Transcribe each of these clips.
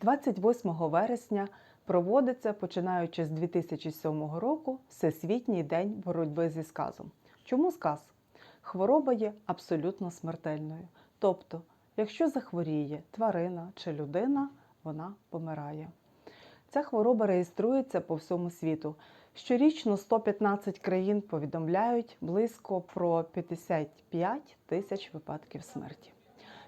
28 вересня проводиться, починаючи з 2007 року, Всесвітній день боротьби зі сказом. Чому сказ? Хвороба є абсолютно смертельною. Тобто, якщо захворіє тварина чи людина, вона помирає. Ця хвороба реєструється по всьому світу. Щорічно 115 країн повідомляють близько про 55 тисяч випадків смерті.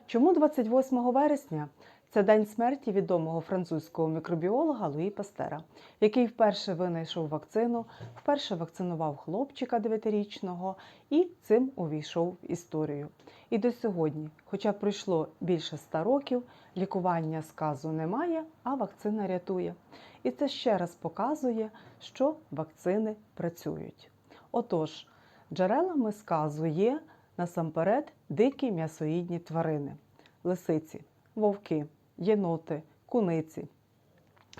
Чому 28 вересня? Це день смерті відомого французького мікробіолога Луї Пастера, який вперше винайшов вакцину, вперше вакцинував хлопчика 9-річного і цим увійшов в історію. І до сьогодні, хоча пройшло більше ста років, лікування сказу немає, а вакцина рятує. І це ще раз показує, що вакцини працюють. Отож, джерелами сказу є насамперед дикі м'ясоїдні тварини, лисиці, вовки, єноти, куниці.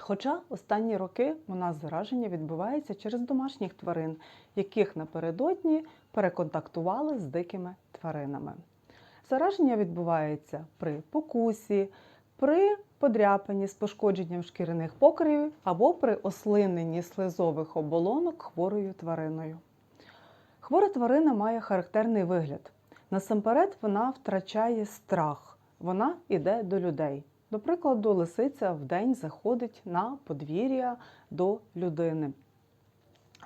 Хоча останні роки у нас зараження відбувається через домашніх тварин, яких напередодні переконтактували з дикими тваринами. Зараження відбувається при покусі, при подряпанні з пошкодженням шкіряних покривів або при ослиненні слизових оболонок хворою твариною. Хвора тварина має характерний вигляд. Насамперед, вона втрачає страх, вона йде до людей. До прикладу, лисиця вдень заходить на подвір'я до людини.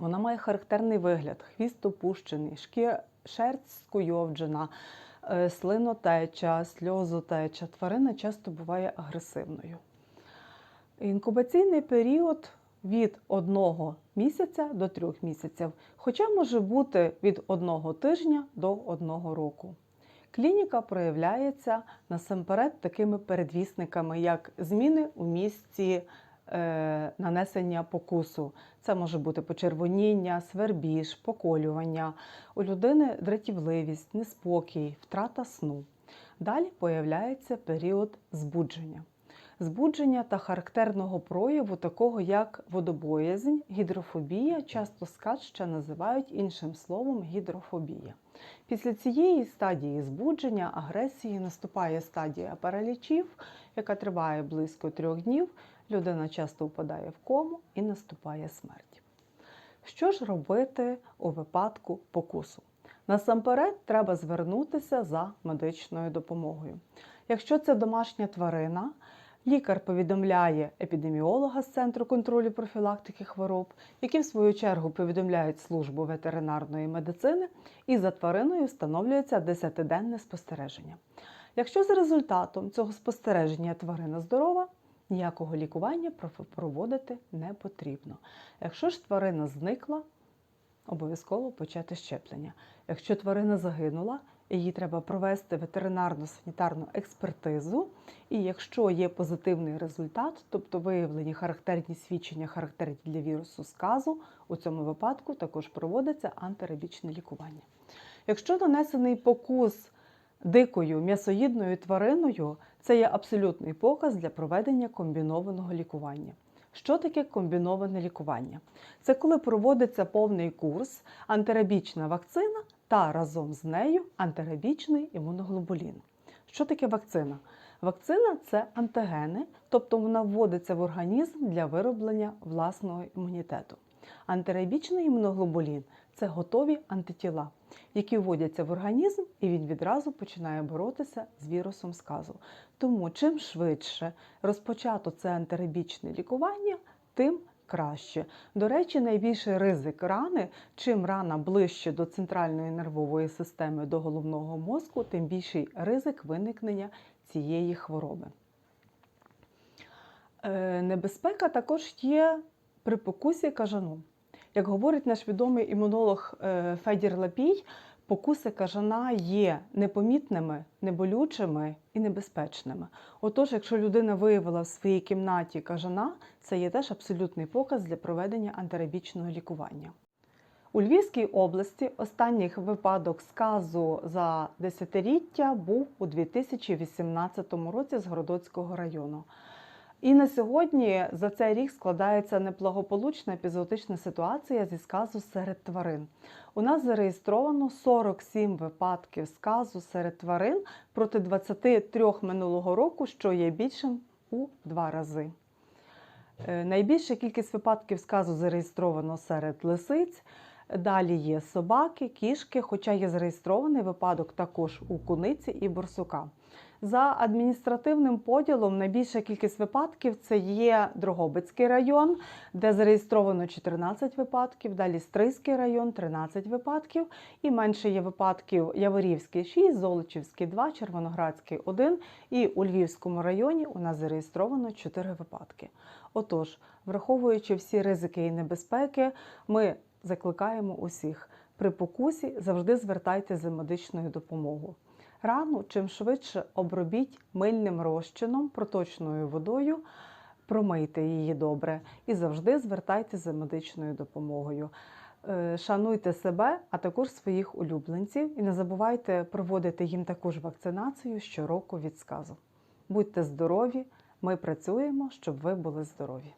Вона має характерний вигляд: хвіст опущений, шкір, шерсть скуйовджена, е, слинотеча, сльозотеча. Тварина часто буває агресивною. Інкубаційний період від одного місяця до трьох місяців, хоча може бути від одного тижня до одного року. Клініка проявляється насамперед такими передвісниками, як зміни у місці е, нанесення покусу. Це може бути почервоніння, свербіж, поколювання, у людини дратівливість, неспокій, втрата сну. Далі появляється період збудження. Збудження та характерного прояву, такого як водобоязнь, гідрофобія, часто сказ ще називають іншим словом гідрофобія. Після цієї стадії збудження агресії наступає стадія паралічів, яка триває близько трьох днів. Людина часто впадає в кому і наступає смерть. Що ж робити у випадку покусу? Насамперед, треба звернутися за медичною допомогою. Якщо це домашня тварина, лікар повідомляє епідеміолога з центру контролю профілактики хвороб, які в свою чергу повідомляють службу ветеринарної медицини, і за твариною встановлюється 10-денне спостереження. Якщо за результатом цього спостереження тварина здорова, ніякого лікування проводити не потрібно. Якщо ж тварина зникла, обов'язково почати щеплення. Якщо тварина загинула, її треба провести ветеринарно-санітарну експертизу. І якщо є позитивний результат, тобто виявлені характерні свідчення, характерні для вірусу сказу, у цьому випадку також проводиться антирабічне лікування. Якщо нанесений покус дикою м'ясоїдною твариною, це є абсолютний показ для проведення комбінованого лікування. Що таке комбіноване лікування? Це коли проводиться повний курс антирабічна вакцина та разом з нею антирабічний імуноглобулін. Що таке вакцина? Вакцина це антигени, тобто вона вводиться в організм для вироблення власного імунітету. Антирабічний імуноглобулін це готові антитіла, які вводяться в організм, і він відразу починає боротися з вірусом сказу. Тому чим швидше розпочато це антирабічне лікування, тим краще. До речі, найбільший ризик рани, чим рана ближче до центральної нервової системи до головного мозку, тим більший ризик виникнення цієї хвороби. Е, небезпека також є при покусі кажану. Як говорить наш відомий імунолог е, Федір Лапій, покуси кажана є непомітними, неболючими і небезпечними. Отож, якщо людина виявила в своїй кімнаті кажана, це є теж абсолютний показ для проведення антирабічного лікування. У Львівській області останній випадок сказу за десятиліття був у 2018 році з Городоцького району. І на сьогодні за цей рік складається неблагополучна епізоотична ситуація зі сказу серед тварин. У нас зареєстровано 47 випадків сказу серед тварин проти 23 минулого року, що є більшим у два рази. Е, Найбільша кількість випадків сказу зареєстровано серед лисиць. Далі є собаки, кішки, хоча є зареєстрований випадок також у куниці і борсука. За адміністративним поділом найбільша кількість випадків це є Дрогобицький район, де зареєстровано 14 випадків, далі Стрийський район 13 випадків, і менше є випадків Яворівський 6, Золочівський 2, Червоноградський 1 і у Львівському районі у нас зареєстровано 4 випадки. Отож, враховуючи всі ризики і небезпеки, ми закликаємо усіх при покусі завжди звертайтеся за медичною допомогою. Рану чим швидше обробіть мильним розчином, проточною водою, промийте її добре і завжди звертайтеся за медичною допомогою. Е, Шануйте себе, а також своїх улюбленців, і не забувайте проводити їм також вакцинацію щороку від сказу. Будьте здорові! Ми працюємо, щоб ви були здорові.